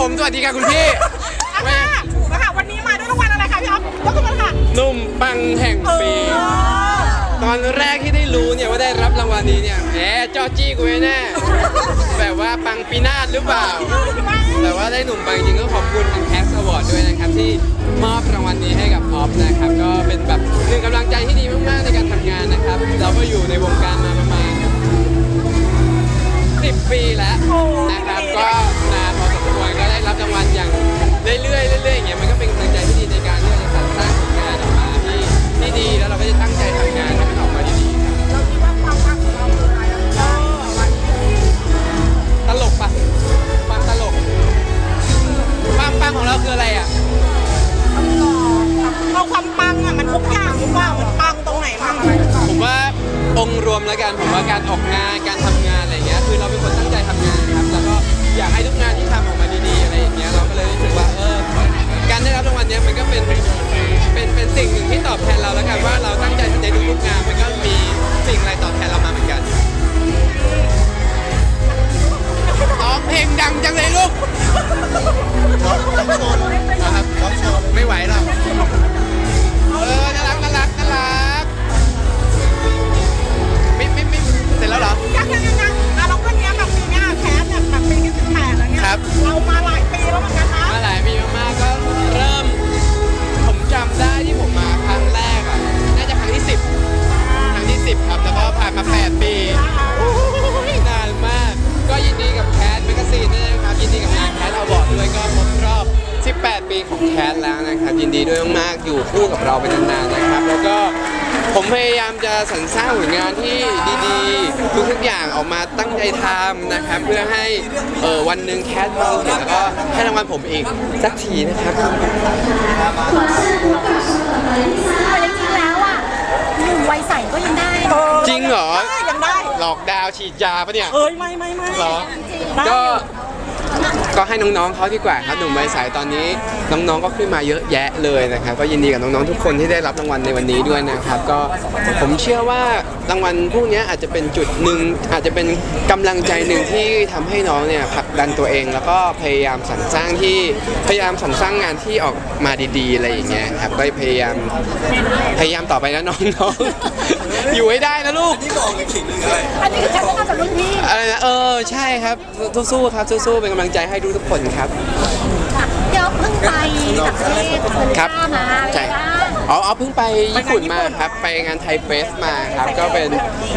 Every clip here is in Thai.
ผมสวัสดีค่ะคุณพี่อะค่ะนะคะวันนี้มาด้วยรางวัลอะไรคะพี่อ๊อฟยกขึ้นมาค่ะหนุ่มปังแห่งปี ตอนแรกที่ได้รู้เนี่ยว่าได้รับรางวัลนี้เนี่ยแหมจอจี้กูแน่แบบว่าปังปีนาศหรือเปล่า แต่ว่าได้หนุ่มปังจริงๆก็ขอบคุณทางแคสอวอร์ดด้วยนะครับ ที่มอบรางวัลนี้ให้กับออฟนะครับ ก็เป็นแบบหนึ่งกำลังใจที่ดีมากๆในการทำงานนะครับ เราก็อยู่ในวงการมา วมแล้วกันผมว่าการออกงานการทำงานอะไรเงี้ยคือเราเป็นคนตั้งใจทำงานครับแล้วก็อยากให้ทุกงานที่ทำออกมาดีๆอะไรอย่างเงี้ยเราก็เลยรู้สึกว่าเออการได้รับรางวัลเนี้ยมันก็เป็นเป็นเป็นสิ่งหนึ่งที่ตอบแทนเราแล้วกันว่าเราตั้งใจในทุกๆงานมันก็มีสิ่งอะไรตอบแทนเรามาเหมือนกันร้องเพลงดังจังเลยลูกนะค ปีของแคทแล้วนะครับยินดีด้วยมากๆอยู่คู่กับเราไปนานๆนะครับ แล้วก็ผมพยายามจะสรรสร้างผลงานที่ดีๆ ทุกๆอย่างออกมาตั้งใจทำนะครับ เพื่อให้เออวันหนึ่งแคทมองเห็นแล้วก็ให้รางวัลผมอีกสักทีนะครับแต่จริงๆแล้วอะหนุ่มวัยใสก็ยังได้นะจริงเหรอได้ยังได้ หลอกดาวฉีดยาปะเนี่ย เอ้ยไม่ไม่ไม่ เหรอได้ก็ ก็ให้น้องๆเขาดีกว่าครับหนุ่มวัยใสตอนนี้น้องๆก็ขึ้นมาเยอะแยะเลยนะครับ ก็ยินดีกับน้องๆทุกคนที่ได้รับรางวัลในวันนี้ด้วยนะครับ ก็ผมเชื่อว่ารางวัลพวกนี้อาจจะเป็นจุดหนึ่งอาจจะเป็นกำลังใจหนึ่งที่ทำให้น้องเนี่ยผลักดันตัวเอง แล้วก็พยายามสรรสร้างที่พยายามสรรสร้างงานที่ออกมาดีๆอะไรอย่างเงี้ยครับก็พยายามพยายามต่อไปนะน้องๆอยู่ให้ได้นะลูกอันนี้การพัฒนาจากรุ่นพี่อะไรนะเออใช่ครับสู้ๆครับสู้ๆเป็นกำลังใจให้ทุกๆคนครับ เดี๋ยวเพิ่งไปต่างประเทศครับมาใช่อ๋ออ๋อเพิ่งไปญี่ปุ่นมาครับ ไปงานไทยเฟสมาครับ ก็เป็น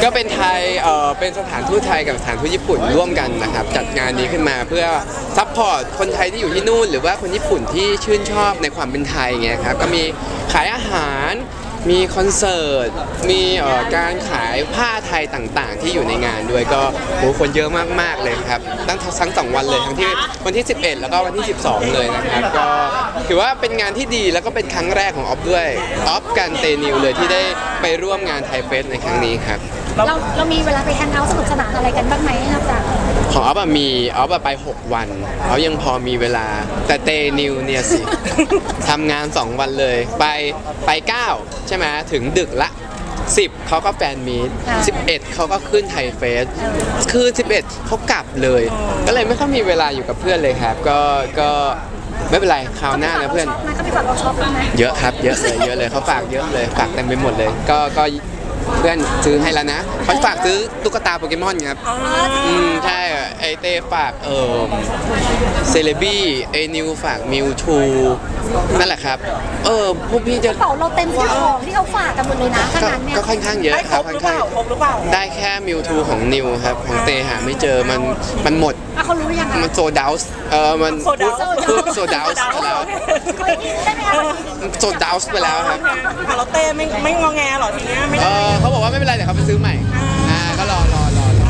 ก็เป็นไทยเออเป็นสถานทูตไทยกับสถานทูตญี่ปุ่นร่วมกันนะครับ จัดงานนี้ขึ้นมาเพื่อซัพพอร์ตคนไทยที่อยู่ที่นู่น หรือว่าคนญี่ปุ่นที่ชื่นชอบในความเป็นไทยเงี้ยครับ ก็มีขายอาหาร มีคอนเสิร์ต มีเอ่อการขายผ้าไทยต่างๆ ที่อยู่ในงานด้วยก็โหคนเยอะมากๆเลยครับตั้งทั้งสองวันเลยทั้งที่วันที่ 11 แล้วก็วันที่ 12 เลยนะครับก็ถือว่าเป็นงานที่ดีแล้วก็เป็นครั้งแรกของออฟด้วยออฟกันเตนิวเลยที่ได้ไปร่วมงานไทยเฟสในครั้งนี้ครับ เราเรามีเวลาไปแฮงเอาท์สนุกสนานอะไรกันบ้างไหมนอกจากของออฟอะมีออฟอะไป 6 วันเขายังพอมีเวลาแต่เตนิวเนี่ยสิ ทำงาน 2 วันเลย ไปไป 9 ใช่ไหมถึงดึกละ 10 เขาก็แฟนมีต11 เขาก็ขึ้นไทยเฟส คือ 11 เขากลับเลย ก็เลยไม่ค่อยมีเวลาอยู่กับเพื่อนเลยครับ ก็ก็ไม่เป็นไรคราวหน้านะเพื่อนชอบไหมเขามีฝากเราชอบบ้างไหมเยอะครับ เยอะเลยเยอะเลยเขาฝากเยอะเลยฝากเต็มไปหมดเลย ก็ก็ เพื่อนซื้อให้แล้วนะเขาฝากซื้อตุ๊กตาโปเกมอนครับ อืมใช่ไอเต้ฝากเออเซเลบี้ไอนิวฝากมิวทูนั่นแหละครับ เออพวกพี่จะกระเป๋าเราเต็มที่ของที่เขาฝากกันหมดเลยนะถ้าก็งั้นเนี่ยก็ค่อนข้างเยอะได้คครรับบหค่อรืนอเปข้างล่าครบหรือเปล่าได้แค่มิวทูของนิวครับ ของเตหาไม่เจอมันมันหมดอะเขารู้หรือยังคะมันโซดาวส์เออมันโซดาวส์พูดโซดาวส์ไปแล้วเคยกินได้ไหมคะ โซดาวส์ไปแล้วครับ ค่ะเราเต้ไม่ไม่งอแงหรอทีเนี้ยไม่เอได้อเขาบอกว่าไม่เป็นไรเดี๋ยวเขาไปซื้อใหม่อ่าก็รอรอรอรอ